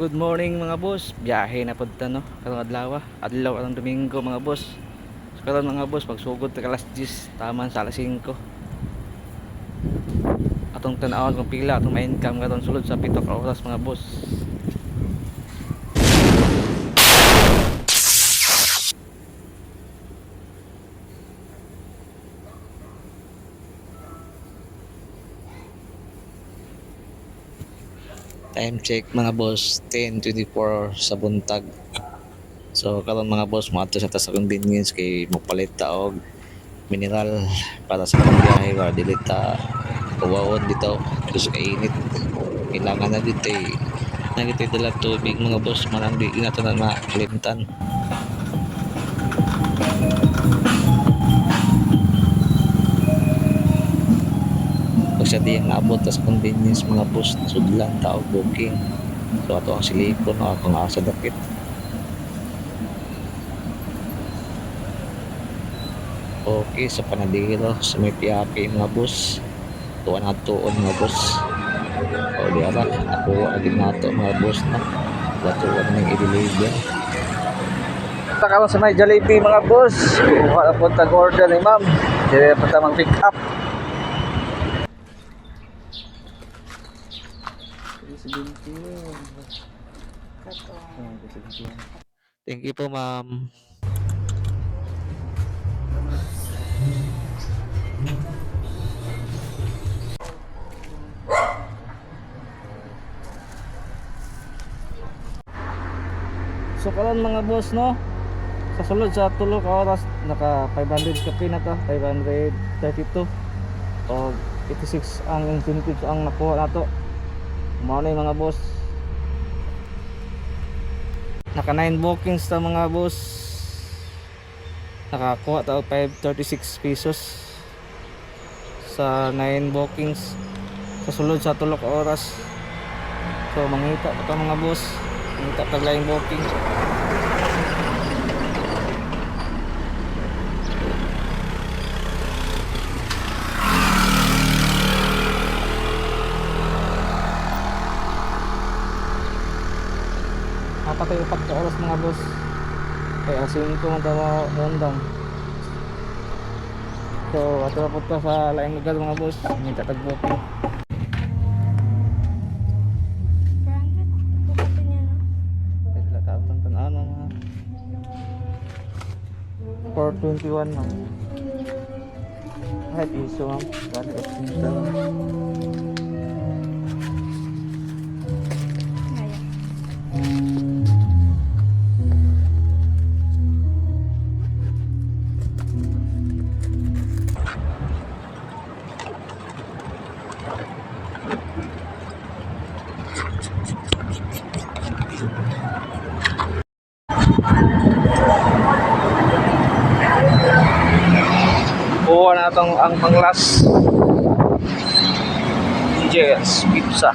Good morning mga boss. Biyahe na pud ta no. Karong adlaw, adlaw karong Domingo mga boss. So, karon mga boss pagsugod ta alas 10 taman sa alas 5. Atong tan-awon kung pila atong ma-income karon sulod sa 7 ka oras mga boss. Time check mga boss 10:24 sa buntag. So karon mga boss mo sa ta sa convenience kay mopalit ta og mineral para sa pagbiyahe para dili ta uwaon dito kasi kainit. Kailangan na dito eh. Nagitay dala tubig mga boss marang di na to siya di naabot sa convenience mga boss sudlan tao booking. So ato ang silikon no akong asa dapit. Okay sa panadiro sa may piyake mga boss. Tuwan na tuon mga boss. O di ara ako agin nato mga boss na. Watuan ng i-deliver. Taka sa may Jollibee mga boss. Kuha na tag order ni ma'am. Dire pa tamang pick up. Thank you po, ma'am. So karon mga boss no. Sa sulod sa tulo ka oras naka 500 ka na to, 532 o 86 ang incentives ang nakuha nato. Mao mga boss. Naka 9 bookings ta mga boss. Nakakuha ta og 536 pesos sa 9 bookings sa sulod sa tulo ka oras. So mangita pa mga boss. Mangita pa laing booking. Kapatay upat ka oras mga boss. Kaya asin ko man tama mundang. So, ato po ta sa laing lugar mga boss. May tatag booking. Ay, sila tao tang tanaan mga 421 ma'am. Kahit iso ma'am. Itong ang panglas. DJS Pizza.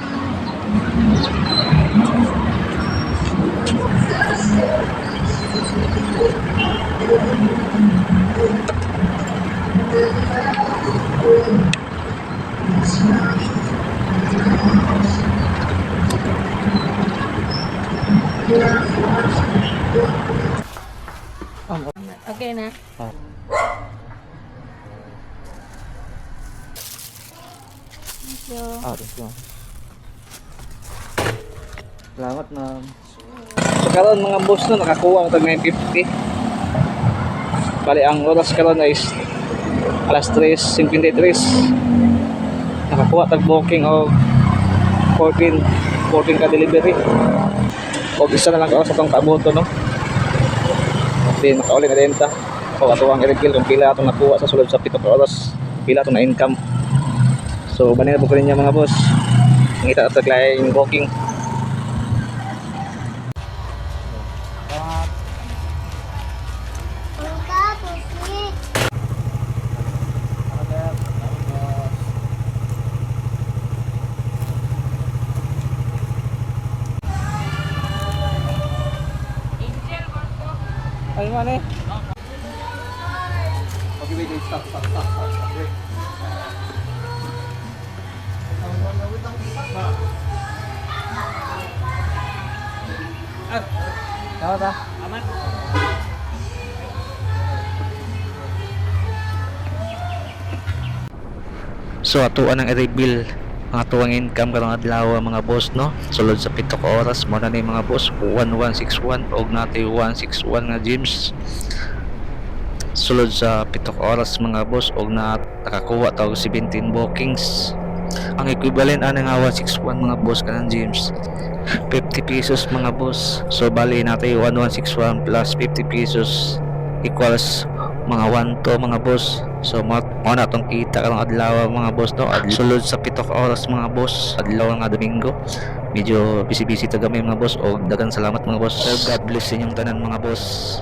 Okay na. Ah. Thank you. Ah, you. Salamat ma'am. So karon mga boss no nakakuha na tag 950. Bali ang oras karon is alas 3:53. Nakakuha tag booking og 14 14 ka delivery. Og isa na lang ka sa tong kabuto no. Di makauli na denta. O ato ang i-reveal kung pila atong nakuha sa sulod sa 7 ka oras. Pila atong na income. So, banin na po ko niya mga boss. Ngita at taglaing booking. Ay, man eh. Okay, wait, wait, stop, stop, stop, stop, stop, wait. Tama ta? So atuan ang i-reveal ang atuang income karong adlaw mga boss no. Sulod sa pito ka oras mo na ni mga boss 1161 og natay 161 nga gyms. Sulod sa pito ka oras mga boss og na nakakuha tawag 17 bookings. Ang equivalent ana nga 161 mga boss kanang gyms. 50 pesos mga boss. So bali natay 1161 plus 50 pesos equals mga 1 to mga boss. So mo na tong kita karong adlaw mga boss no. Ad sulod sa pito ka oras mga boss. Adlaw nga Domingo. Medyo busy-busy ta gamay mga boss og daghang salamat mga boss. God bless inyong tanan mga boss.